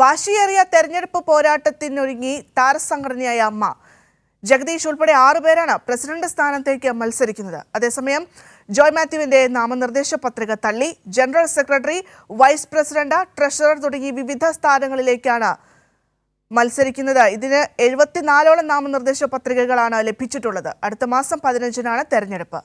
വാശിയേറിയ തെരഞ്ഞെടുപ്പ് പോരാട്ടത്തിനൊരുങ്ങി താരസംഘടനയായ അമ്മ. ജഗദീഷ് ഉൾപ്പെടെ ആറുപേരാണ് പ്രസിഡന്റ് സ്ഥാനത്തേക്ക് മത്സരിക്കുന്നത്. അതേസമയം ജോയ് മാത്യുവിന്റെ നാമനിർദ്ദേശ പത്രിക തള്ളി general secretary vice president treasurer തുടങ്ങി വിവിധ സ്ഥാനങ്ങളിലേക്കാണ് മത്സരിക്കുന്നത്. ഇതിന് എഴുപത്തിനാലോളം നാമനിർദ്ദേശ പത്രികകളാണ് ലഭിച്ചിട്ടുള്ളത്. അടുത്ത മാസം പതിനഞ്ചിനാണ് തെരഞ്ഞെടുപ്പ്.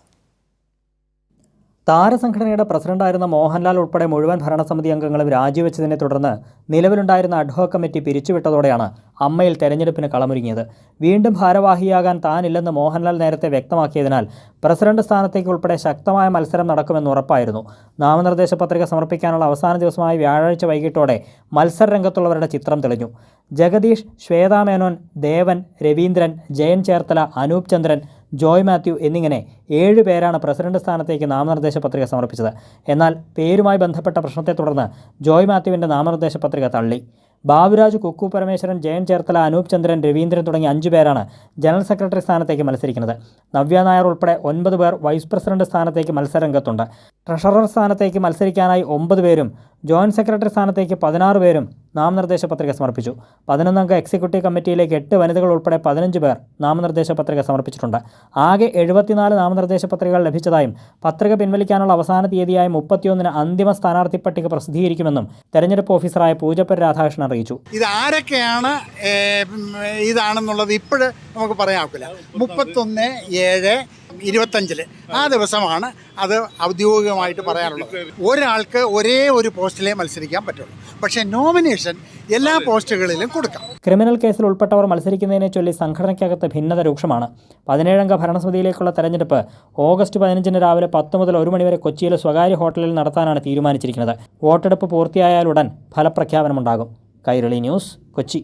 താരസംഘടനയുടെ പ്രസിഡന്റായിരുന്ന മോഹൻലാൽ ഉൾപ്പെടെ മുഴുവൻ ഭരണസമിതി അംഗങ്ങളും രാജിവെച്ചതിനെ തുടർന്ന് നിലവിലുണ്ടായിരുന്ന അഡ്ഹോ കമ്മിറ്റി പിരിച്ചുവിട്ടതോടെയാണ് അമ്മയിൽ തെരഞ്ഞെടുപ്പിന് കളമൊരുങ്ങിയത്. വീണ്ടും ഭാരവാഹിയാകാൻ താനില്ലെന്ന് മോഹൻലാൽ നേരത്തെ വ്യക്തമാക്കിയതിനാൽ പ്രസിഡന്റ് സ്ഥാനത്തേക്ക് ഉൾപ്പെടെ ശക്തമായ മത്സരം നടക്കുമെന്ന് ഉറപ്പായിരുന്നു. നാമനിർദ്ദേശ പത്രിക സമർപ്പിക്കാനുള്ള അവസാന ദിവസമായ വ്യാഴാഴ്ച വൈകിട്ടോടെ മത്സര രംഗത്തുള്ളവരുടെ ചിത്രം തെളിഞ്ഞു. ജഗദീഷ് ശ്വേതാമേനോൻ ദേവൻ രവീന്ദ്രൻ ജയൻ ചേർത്തല അനൂപ് ചന്ദ്രൻ ജോയ് മാത്യു എന്നിങ്ങനെ ഏഴ് പേരാണ് പ്രസിഡന്റ് സ്ഥാനത്തേക്ക് നാമനിർദ്ദേശ പത്രിക സമർപ്പിച്ചത്. എന്നാൽ പേരുമായി ബന്ധപ്പെട്ട പ്രശ്നത്തെ തുടർന്ന് ജോയ് മാത്യുവിന്റെ നാമനിർദ്ദേശ പത്രിക തള്ളി. ബാബുരാജ് കുക്കു പരമേശ്വരൻ ജയൻ ചേർത്തല അനൂപ് ചന്ദ്രൻ രവീന്ദ്രൻ തുടങ്ങിയ അഞ്ചു പേരാണ് ജനറൽ സെക്രട്ടറി സ്ഥാനത്തേക്ക് മത്സരിക്കുന്നത്. നവ്യ നായർ ഉൾപ്പെടെ ഒൻപത് പേർ വൈസ് പ്രസിഡന്റ് സ്ഥാനത്തേക്ക് മത്സരരംഗത്തുണ്ട്. ട്രഷറർ സ്ഥാനത്തേക്ക് മത്സരിക്കാനായി ഒമ്പത് പേരും ജോയിന്റ് സെക്രട്ടറി സ്ഥാനത്തേക്ക് പതിനാറ് പേരും നാമനിർദ്ദേശ പത്രിക സമർപ്പിച്ചു. പതിനൊന്നംഗ എക്സിക്യൂട്ടീവ് കമ്മിറ്റിയിലേക്ക് എട്ട് വനിതകൾ ഉൾപ്പെടെ പതിനഞ്ച് പേർ നാമനിർദ്ദേശ പത്രിക സമർപ്പിച്ചിട്ടുണ്ട്. ആകെ എഴുപത്തിനാല് നാമനിർദ്ദേശ പത്രികകൾ ലഭിച്ചതായും പത്രിക പിൻവലിക്കാനുള്ള അവസാന തീയതിയായ മുപ്പത്തിയൊന്നിന് അന്തിമ സ്ഥാനാർത്ഥി പട്ടിക പ്രസിദ്ധീകരിക്കുമെന്നും തെരഞ്ഞെടുപ്പ് ഓഫീസറായ പൂജപ്പൻ രാധാകൃഷ്ണൻ അറിയിച്ചു. ഇതാരൊക്കെയാണ് ഇതാണെന്നുള്ളത് ഇപ്പോഴും നമുക്ക് പറയാൻ മുപ്പത്തൊന്ന് ഏഴ് ഇരുപത്തഞ്ചിൽ. ആ ദിവസമാണ് അത് ഔദ്യോഗികമായിട്ട് പറയാനുള്ളത്. ഒരാൾക്ക് ഒരേ ഒരു പോസ്റ്റിലേ മത്സരിക്കാൻ പറ്റുള്ളൂ. പക്ഷേ നോമിനേഷൻ എല്ലാ പോസ്റ്റുകളിലും കൊടുക്കാം. ക്രിമിനൽ കേസിൽ ഉൾപ്പെട്ടവർ മത്സരിക്കുന്നതിനെ ചൊല്ലി സംഘടനയ്ക്കകത്ത് ഭിന്നത രൂക്ഷമാണ്. പതിനേഴംഗ ഭരണസമിതിയിലേക്കുള്ള തെരഞ്ഞെടുപ്പ് ഓഗസ്റ്റ് പതിനഞ്ചിന് രാവിലെ പത്ത് മുതൽ ഒരു മണിവരെ കൊച്ചിയിലെ സ്വകാര്യ ഹോട്ടലിൽ നടത്താനാണ് തീരുമാനിച്ചിരിക്കുന്നത്. വോട്ടെടുപ്പ് പൂർത്തിയായാലുടൻ ഫലപ്രഖ്യാപനമുണ്ടാകും. കൈരളി ന്യൂസ് കൊച്ചി.